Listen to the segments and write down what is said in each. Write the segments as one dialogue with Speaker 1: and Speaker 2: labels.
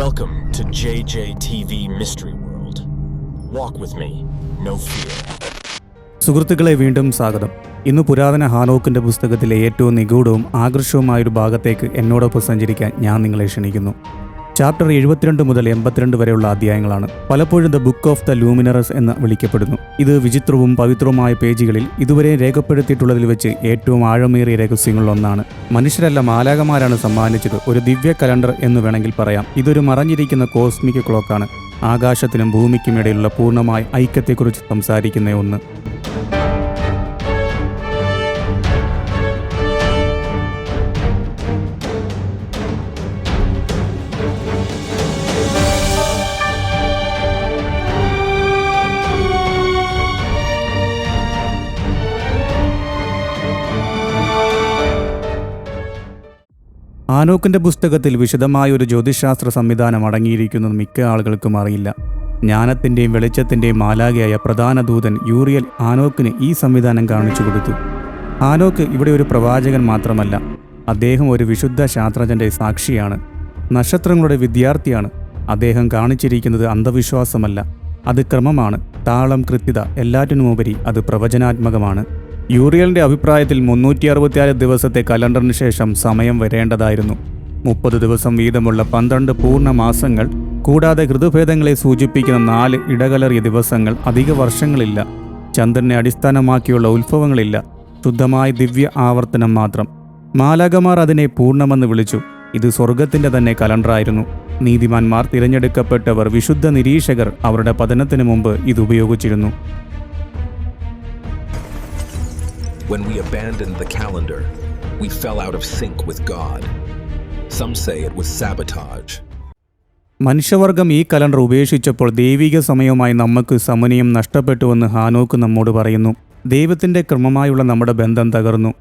Speaker 1: Welcome to JJTV Mystery World. Walk with me, no fear.
Speaker 2: സുഹൃത്തുക്കളെ വീണ്ടും സ്വാഗതം ഇന്ന് പുരാതന ഹാനോക്കിന്റെ പുസ്തകത്തിലെ ഏറ്റവും നിഗൂഢവും ആകർഷവുമായൊരു ഭാഗത്തേക്ക് എന്നോടൊപ്പം സഞ്ചരിക്കാൻ ഞാൻ നിങ്ങളെ ക്ഷണിക്കുന്നു ചാപ്റ്റർ എഴുപത്തിരണ്ട് മുതൽ എൺപത്തിരണ്ട് വരെയുള്ള അധ്യായങ്ങളാണ്. പലപ്പോഴും the book of the luminous എന്ന് വിളിക്കപ്പെടുന്നു. ഇത് വിചിത്രവും പവിത്രവുമായ പേജുകളിൽ ഇതുവരെ രേഖപ്പെടുത്തിയിട്ടുള്ളതിൽ വെച്ച് ഏറ്റവും ആഴമേറിയ രഹസ്യങ്ങളിലൊന്നാണ്. മനുഷ്യരല്ല മാലാകമാരാണ് സമ്മാനിച്ചത്. ഒരു ദിവ്യ കലണ്ടർ എന്ന് വേണമെങ്കിൽ പറയാം. ഇതൊരു മറഞ്ഞിരിക്കുന്ന കോസ്മിക് ക്ലോക്കാണ്. ആകാശത്തിനും ഭൂമിക്കും ഇടയിലുള്ള പൂർണമായ ഐക്യത്തെക്കുറിച്ച് സംസാരിക്കുന്ന ഒന്ന്. ആനോക്കിന്റെ പുസ്തകത്തിൽ വിശദമായ ഒരു ജ്യോതിശാസ്ത്ര സംവിധാനം അടങ്ങിയിരിക്കുന്നത് മിക്ക ആളുകൾക്കും അറിയില്ല. ജ്ഞാനത്തിന്റെയും വെളിച്ചത്തിന്റെയും മാലാകയായ പ്രധാന ദൂതൻ യൂറിയൽ ആനോക്കിന് ഈ സംവിധാനം കാണിച്ചു കൊടുത്തു. ആനോക്ക് ഇവിടെ ഒരു പ്രവാചകൻ മാത്രമല്ല അദ്ദേഹം ഒരു വിശുദ്ധ ശാസ്ത്രജ്ഞന്റെ സാക്ഷിയാണ്. നക്ഷത്രങ്ങളുടെ വിദ്യാർത്ഥിയാണ്. അദ്ദേഹം കാണിച്ചിരിക്കുന്നത് അന്ധവിശ്വാസമല്ല അത് ക്രമമാണ്. താളം കൃത്യത എല്ലാറ്റിനുമുപരി അത് പ്രവചനാത്മകമാണ്. യൂറിയലിന്റെ അഭിപ്രായത്തിൽ മുന്നൂറ്റി അറുപത്തിയാറ് ദിവസത്തെ കലണ്ടറിന് ശേഷം സമയം വരേണ്ടതായിരുന്നു. മുപ്പത് ദിവസം വീതമുള്ള പന്ത്രണ്ട് പൂർണ മാസങ്ങൾ കൂടാതെ ഋതുഭേദങ്ങളെ സൂചിപ്പിക്കുന്ന നാല് ഇടകലറിയ ദിവസങ്ങൾ അധിക വർഷങ്ങളില്ല. ചന്ദ്രനെ അടിസ്ഥാനമാക്കിയുള്ള ഉത്ഭവങ്ങളില്ല. ശുദ്ധമായ ദിവ്യ ആവർത്തനം മാത്രം. മാലാകമാർ അതിനെ പൂർണമെന്ന് വിളിച്ചു. ഇത് സ്വർഗത്തിന്റെ തന്നെ കലണ്ടറായിരുന്നു. നീതിമാന്മാർ തിരഞ്ഞെടുക്കപ്പെട്ടവർ വിശുദ്ധ നിരീക്ഷകർ അവരുടെ പതനത്തിനു മുമ്പ് ഇത് ഉപയോഗിച്ചിരുന്നു.
Speaker 3: When we abandoned the calendar, we fell out of sync with God. Some say it was sabotage.
Speaker 2: മനുഷ്യവർഗം ഈ കലണ്ടർ ഉപേക്ഷിച്ചപ്പോൾ ദൈവിക സമയവുമായി നമുക്ക് സമന്വയം നഷ്ടപ്പെട്ടുവെന്ന് ഹാനോക്ക് നമ്മോട് പറയുന്നു ദൈവത്തിന്റെ ക്രമമായുള്ള നമ്മുടെ ബന്ധം തകർന്നു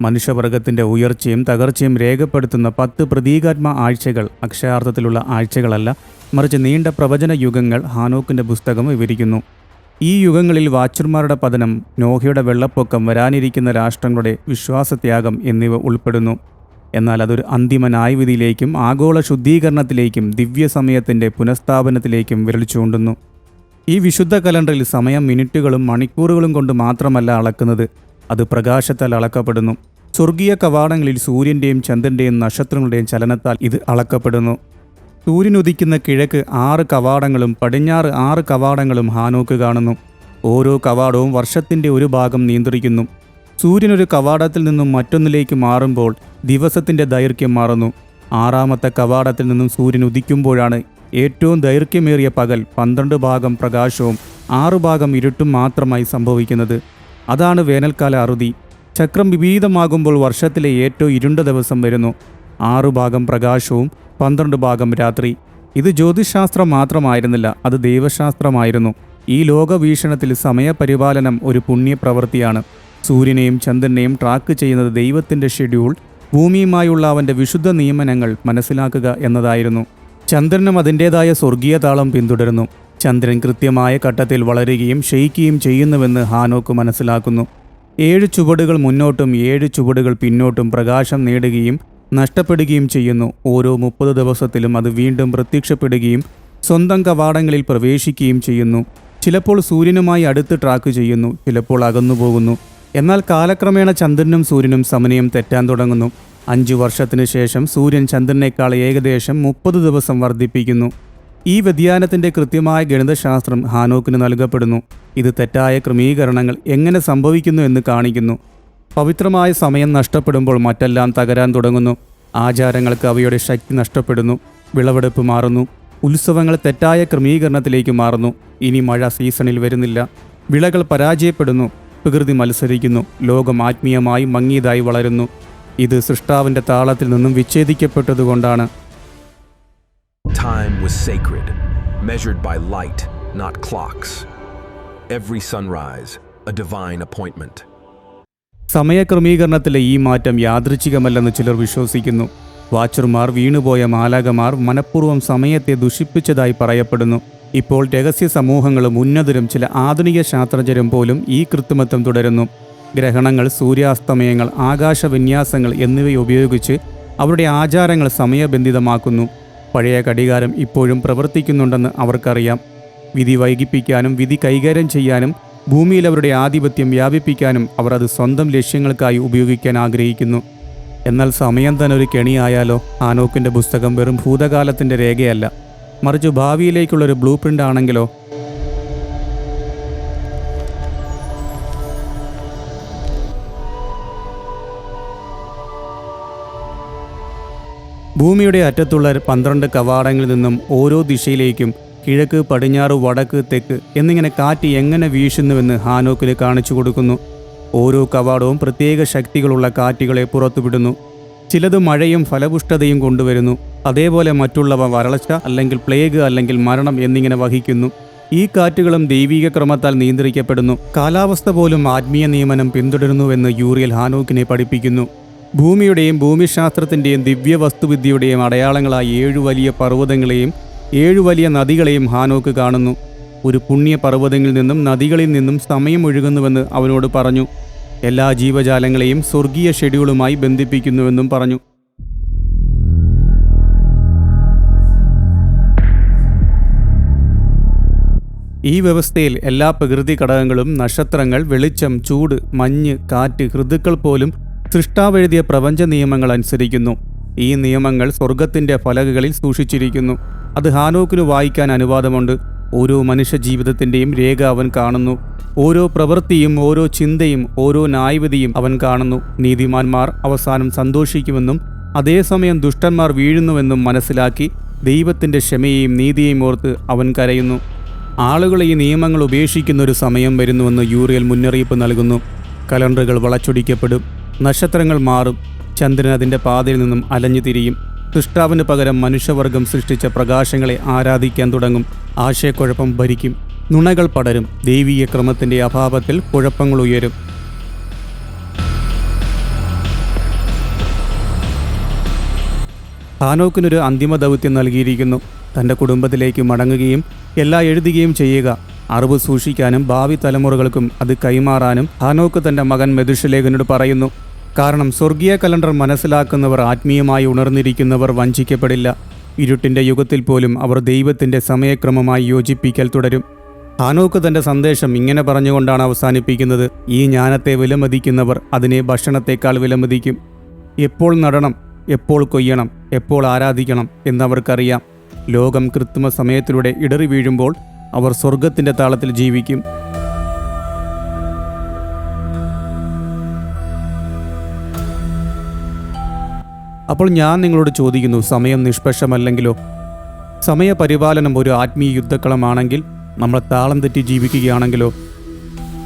Speaker 2: മനുഷ്യവർഗത്തിന്റെ ഉയർച്ചയും തകർച്ചയും രേഖപ്പെടുത്തുന്ന പത്ത് പ്രതീകാത്മ ആഴ്ചകൾ അക്ഷരാർത്ഥത്തിലുള്ള ആഴ്ചകളല്ല മറിച്ച് നീണ്ട പ്രവചന യുഗങ്ങൾ ഹാനോക്കിന്റെ പുസ്തകം വിവരിക്കുന്നു ഈ യുഗങ്ങളിൽ വാച്ചർമാരുടെ പതനം നോഹയുടെ വെള്ളപ്പൊക്കം വരാനിരിക്കുന്ന രാഷ്ട്രങ്ങളുടെ വിശ്വാസത്യാഗം എന്നിവ ഉൾപ്പെടുന്നു. എന്നാൽ അതൊരു അന്തിമ ന്യായവിധിയിലേക്കും ആഗോള ശുദ്ധീകരണത്തിലേക്കും ദിവ്യസമയത്തിന്റെ പുനഃസ്ഥാപനത്തിലേക്കും വിരൽ ചൂണ്ടുന്നു. ഈ വിശുദ്ധ കലണ്ടറിൽ സമയം മിനിറ്റുകളും മണിക്കൂറുകളും കൊണ്ട് മാത്രമല്ല അളക്കുന്നത് അത് പ്രകാശത്താൽ അളക്കപ്പെടുന്നു. സ്വർഗീയ കവാടങ്ങളിൽ സൂര്യന്റെയും ചന്ദ്രന്റെയും നക്ഷത്രങ്ങളുടെയും ചലനത്താൽ ഇത് അളക്കപ്പെടുന്നു. സൂര്യൻ ഉദിക്കുന്ന കിഴക്ക് ആറ് കവാടങ്ങളും പടിഞ്ഞാറ് ആറ് കവാടങ്ങളും ഹാനോക്ക് കാണുന്നു. ഓരോ കവാടവും വർഷത്തിന്റെ ഒരു ഭാഗം നിയന്ത്രിക്കുന്നു. സൂര്യനൊരു കവാടത്തിൽ നിന്നും മറ്റൊന്നിലേക്ക് മാറുമ്പോൾ ദിവസത്തിന്റെ ദൈർഘ്യം മാറുന്നു. ആറാമത്തെ കവാടത്തിൽ നിന്നും സൂര്യൻ ഉദിക്കുമ്പോഴാണ് ഏറ്റവും ദൈർഘ്യമേറിയ പകൽ പന്ത്രണ്ട് ഭാഗം പ്രകാശവും ആറു ഭാഗം ഇരുട്ടും മാത്രമായി സംഭവിക്കുന്നത്. അതാണ് വേനൽക്കാല അറുതി. ചക്രം വിപരീതമാകുമ്പോൾ വർഷത്തിലെ ഏറ്റവും ഇരുണ്ട ദിവസം വരുന്നു. ആറു ഭാഗം പ്രകാശവും പന്ത്രണ്ട് ഭാഗം രാത്രി. ഇത് ജ്യോതിശാസ്ത്രം മാത്രമായിരുന്നില്ല അത് ദൈവശാസ്ത്രമായിരുന്നു. ഈ ലോകവീക്ഷണത്തിൽ സമയപരിപാലനം ഒരു പുണ്യപ്രവൃത്തിയാണ്. സൂര്യനെയും ചന്ദ്രനെയും ട്രാക്ക് ചെയ്യുന്നത് ദൈവത്തിന്റെ ഷെഡ്യൂൾ ഭൂമിയുമായുള്ള അവന്റെ വിശുദ്ധ നിയമനങ്ങൾ മനസ്സിലാക്കുക എന്നതായിരുന്നു. ചന്ദ്രനും അതിന്റേതായ സ്വർഗീയ താളം പിന്തുടരുന്നു. ചന്ദ്രൻ കൃത്യമായ ഘട്ടത്തിൽ വളരുകയും ക്ഷയിക്കുകയും ചെയ്യുന്നുവെന്ന് ഹാനോക്ക് മനസ്സിലാക്കുന്നു. ഏഴ് ചുവടുകൾ മുന്നോട്ടും ഏഴ് ചുവടുകൾ പിന്നോട്ടും പ്രകാശം നേടുകയും നഷ്ടപ്പെടുകയും ചെയ്യുന്നു. ഓരോ മുപ്പത് ദിവസത്തിലും അത് വീണ്ടും പ്രത്യക്ഷപ്പെടുകയും സ്വന്തം കവാടങ്ങളിൽ പ്രവേശിക്കുകയും ചെയ്യുന്നു. ചിലപ്പോൾ സൂര്യനുമായി അടുത്ത് ട്രാക്ക് ചെയ്യുന്നു. ചിലപ്പോൾ അകന്നുപോകുന്നു. എന്നാൽ കാലക്രമേണ ചന്ദ്രനും സൂര്യനും സമനയം തെറ്റാൻ തുടങ്ങുന്നു. അഞ്ചു വർഷത്തിനു ശേഷം സൂര്യൻ ചന്ദ്രനേക്കാൾ ഏകദേശം മുപ്പത് ദിവസം വർദ്ധിപ്പിക്കുന്നു. ഈ വ്യതിയാനത്തിന്റെ കൃത്യമായ ഗണിതശാസ്ത്രം ഹാനോക്കിന് നൽകപ്പെടുന്നു. ഇത് തെറ്റായ ക്രമീകരണങ്ങൾ എങ്ങനെ സംഭവിക്കുന്നു എന്ന് കാണിക്കുന്നു. പവിത്രമായ സമയം നഷ്ടപ്പെടുമ്പോൾ മറ്റെല്ലാം തകരാൻ തുടങ്ങുന്നു. ആചാരങ്ങൾക്ക് അവയുടെ ശക്തി നഷ്ടപ്പെടുന്നു. വിളവെടുപ്പ് മാറുന്നു. ഉത്സവങ്ങൾ തെറ്റായ ക്രമീകരണത്തിലേക്ക് മാറുന്നു. ഇനി മഴ സീസണിൽ വരുന്നില്ല. വിളകൾ പരാജയപ്പെടുന്നു. പ്രകൃതി മത്സരിക്കുന്നു. ലോകം ആത്മീയമായി മങ്ങിയതായി വളരുന്നു. ഇത് സൃഷ്ടാവിന്റെ താളത്തിൽ നിന്നും വിച്ഛേദിക്കപ്പെട്ടതുകൊണ്ടാണ്.
Speaker 3: Time was sacred, measured by light, not clocks. Every sunrise, a divine appointment.
Speaker 2: സമയക്രമീകരണത്തിലെ ഈ മാറ്റം യാദൃച്ഛികമല്ലെന്ന് ചിലർ വിശ്വസിക്കുന്നു. വാച്ചർമാർ വീണുപോയ മാലാകമാർ മനഃപൂർവം സമയത്തെ ദുഷിപ്പിച്ചതായി പറയപ്പെടുന്നു. ഇപ്പോൾ രഹസ്യ സമൂഹങ്ങളും ഉന്നതരും ചില ആധുനിക ശാസ്ത്രജ്ഞരും പോലും ഈ കൃത്രിമത്വം തുടരുന്നു. ഗ്രഹണങ്ങൾ സൂര്യാസ്തമയങ്ങൾ എന്നിവ ഉപയോഗിച്ച് അവരുടെ ആചാരങ്ങൾ സമയബന്ധിതമാക്കുന്നു. പഴയ ഘടികാരം ഇപ്പോഴും പ്രവർത്തിക്കുന്നുണ്ടെന്ന് അവർക്കറിയാം. വിധി വൈകിപ്പിക്കാനും വിധി കൈകാര്യം ചെയ്യാനും ഭൂമിയിൽ അവരുടെ ആധിപത്യം വ്യാപിപ്പിക്കാനും അവർ അത് സ്വന്തം ലക്ഷ്യങ്ങൾക്കായി ഉപയോഗിക്കാൻ ആഗ്രഹിക്കുന്നു. എന്നാൽ സമയം തന്നെ ഒരു കെണിയായാലോ? ആനോക്കിന്റെ പുസ്തകം വെറും ഭൂതകാലത്തിന്റെ രേഖയല്ല. മറിച്ച് ഭാവിയിലേക്കുള്ളൊരു ബ്ലൂ പ്രിന്റ് ആണെങ്കിലോ? ഭൂമിയുടെ അറ്റത്തുള്ള പന്ത്രണ്ട് കവാടങ്ങളിൽ നിന്നും ഓരോ ദിശയിലേക്കും കിഴക്ക് പടിഞ്ഞാറ് വടക്ക് തെക്ക് എന്നിങ്ങനെ കാറ്റ് എങ്ങനെ വീശുന്നുവെന്ന് ഹാനോക്കിന് കാണിച്ചു കൊടുക്കുന്നു. ഓരോ കവാടവും പ്രത്യേക ശക്തികളുള്ള കാറ്റുകളെ പുറത്തുവിടുന്നു. ചിലത് മഴയും ഫലപുഷ്ടതയും കൊണ്ടുവരുന്നു. അതേപോലെ മറ്റുള്ളവ വരൾച്ച അല്ലെങ്കിൽ പ്ലേഗ് അല്ലെങ്കിൽ മരണം എന്നിങ്ങനെ വഹിക്കുന്നു. ഈ കാറ്റുകളും ദൈവിക ക്രമത്താൽ നിയന്ത്രിക്കപ്പെടുന്നു. കാലാവസ്ഥ പോലും ആത്മീയ നിയമനം പിന്തുടരുന്നുവെന്ന് യൂറിയൽ ഹാനോക്കിനെ പഠിപ്പിക്കുന്നു. ഭൂമിയുടെയും ഭൂമിശാസ്ത്രത്തിന്റെയും ദിവ്യവസ്തുവിദ്യയുടെയും അടയാളങ്ങളായി ഏഴു വലിയ പർവതങ്ങളെയും ഏഴു വലിയ നദികളെയും ഹാനോക്ക് കാണുന്നു. ഒരു പുണ്യ പർവതങ്ങളിൽ നിന്നും നദികളിൽ നിന്നും സമയം ഒഴുകുന്നുവെന്ന് അവനോട് പറഞ്ഞു. എല്ലാ ജീവജാലങ്ങളെയും സ്വർഗീയ ഷെഡ്യൂളുമായി ബന്ധിപ്പിക്കുന്നുവെന്നും പറഞ്ഞു. ഈ വ്യവസ്ഥയിൽ എല്ലാ പ്രകൃതി ഘടകങ്ങളും നക്ഷത്രങ്ങൾ വെളിച്ചം ചൂട് മഞ്ഞ് കാറ്റ് ഋതുക്കൾ പോലും സൃഷ്ടാവെഴുതിയ പ്രപഞ്ച നിയമങ്ങൾ അനുസരിക്കുന്നു. ഈ നിയമങ്ങൾ സ്വർഗത്തിന്റെ ഫലകകളിൽ സൂക്ഷിച്ചിരിക്കുന്നു. അത് ഹാനോക്കിന് വായിക്കാൻ അനുവാദമുണ്ട്. ഓരോ മനുഷ്യ ജീവിതത്തിന്റെയും രേഖ അവൻ കാണുന്നു. ഓരോ പ്രവൃത്തിയും ഓരോ ചിന്തയും ഓരോ ന്യായവിധിയും അവൻ കാണുന്നു. നീതിമാന്മാർ അവസാനം സന്തോഷിക്കുമെന്നും അതേസമയം ദുഷ്ടന്മാർ വീഴുന്നുവെന്നും മനസ്സിലാക്കി ദൈവത്തിന്റെ ക്ഷമയെയും നീതിയെയും ഓർത്ത് അവൻ കരയുന്നു. ആളുകൾ ഈ നിയമങ്ങൾ ഉപേക്ഷിക്കുന്ന ഒരു സമയം വരുന്നുവെന്ന് യൂറിയൽ മുന്നറിയിപ്പ് നൽകുന്നു. കലണ്ടറുകൾ വളച്ചൊടിക്കപ്പെടും. നക്ഷത്രങ്ങൾ മാറും. ചന്ദ്രൻ അതിന്റെ പാതയിൽ നിന്നും അലഞ്ഞു തിരിയും. സൃഷ്ടാവിന് പകരം മനുഷ്യവർഗം സൃഷ്ടിച്ച പ്രകാശങ്ങളെ ആരാധിക്കാൻ തുടങ്ങും. ആശയക്കുഴപ്പം ഭരിക്കും. നുണകൾ പടരും. ദൈവീയ ക്രമത്തിന്റെ അഭാവത്തിൽ കുഴപ്പങ്ങൾ ഉയരും. ഹാനോക്കിനൊരു അന്തിമ ദൗത്യം നൽകിയിരിക്കുന്നു. തന്റെ കുടുംബത്തിലേക്ക് മടങ്ങുകയും എല്ലാ എഴുതുകയും ചെയ്യുക. അറിവ് സൂക്ഷിക്കാനും ഭാവി തലമുറകൾക്കും അത് കൈമാറാനും ഹാനോക്ക് തന്റെ മകൻ മെതുഷലേഖനോട് പറയുന്നു. കാരണം സ്വർഗീയ കലണ്ടർ മനസ്സിലാക്കുന്നവർ ആത്മീയമായി ഉണർന്നിരിക്കുന്നവർ വഞ്ചിക്കപ്പെടില്ല. ഇരുട്ടിന്റെ യുഗത്തിൽ പോലും അവർ ദൈവത്തിന്റെ സമയക്രമമായി യോജിപ്പിക്കൽ തുടരും. ഹാനോക്ക് തന്റെ സന്ദേശം ഇങ്ങനെ പറഞ്ഞുകൊണ്ടാണ് അവസാനിപ്പിക്കുന്നത് ഈ ജ്ഞാനത്തെ വിലമതിക്കുന്നവർ അതിനെ ഭക്ഷണത്തെക്കാൾ വിലമതിക്കും. എപ്പോൾ നടണം എപ്പോൾ കൊയ്യണം എപ്പോൾ ആരാധിക്കണം എന്നവർക്കറിയാം. ലോകം കൃത്രിമ സമയത്തിലൂടെ ഇടറി വീഴുമ്പോൾ അവർ സ്വർഗത്തിന്റെ താളത്തിൽ ജീവിക്കും. അപ്പോൾ ഞാൻ നിങ്ങളോട് ചോദിക്കുന്നു സമയം നിഷ്പക്ഷമല്ലെങ്കിലോ? സമയപരിപാലനം ഒരു ആത്മീയ യുദ്ധക്കളമാണെങ്കിൽ നമ്മൾ താളം തെറ്റി ജീവിക്കുകയാണെങ്കിലോ?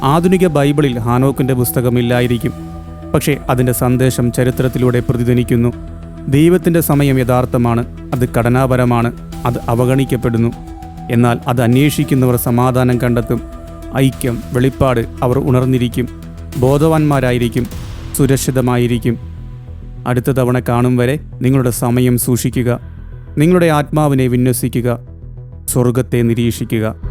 Speaker 2: ആധുനിക ബൈബിളിൽ ഹാനോക്കിന്റെ പുസ്തകമില്ലായിരിക്കും പക്ഷേ അതിന്റെ സന്ദേശം ചരിത്രത്തിലൂടെ പ്രതിധ്വനിക്കുന്നു. ദൈവത്തിന്റെ സമയം യഥാർത്ഥമാണ് അത് ഘടനാപരമാണ് അത് അവഗണിക്കപ്പെടുന്നു. എന്നാൽ അത് അന്വേഷിക്കുന്നവർ സമാധാനം കണ്ടെത്തും. ഐക്യം വെളിപ്പാട് അവർ ഉണർന്നിരിക്കും. ബോധവാന്മാരായിരിക്കും സുരക്ഷിതമായിരിക്കും. അടുത്ത തവണ കാണും വരെ നിങ്ങളുടെ സമയം സൂക്ഷിക്കുക. നിങ്ങളുടെ ആത്മാവിനെ വിന്യസിക്കുക. സ്വർഗത്തെ നിരീക്ഷിക്കുക.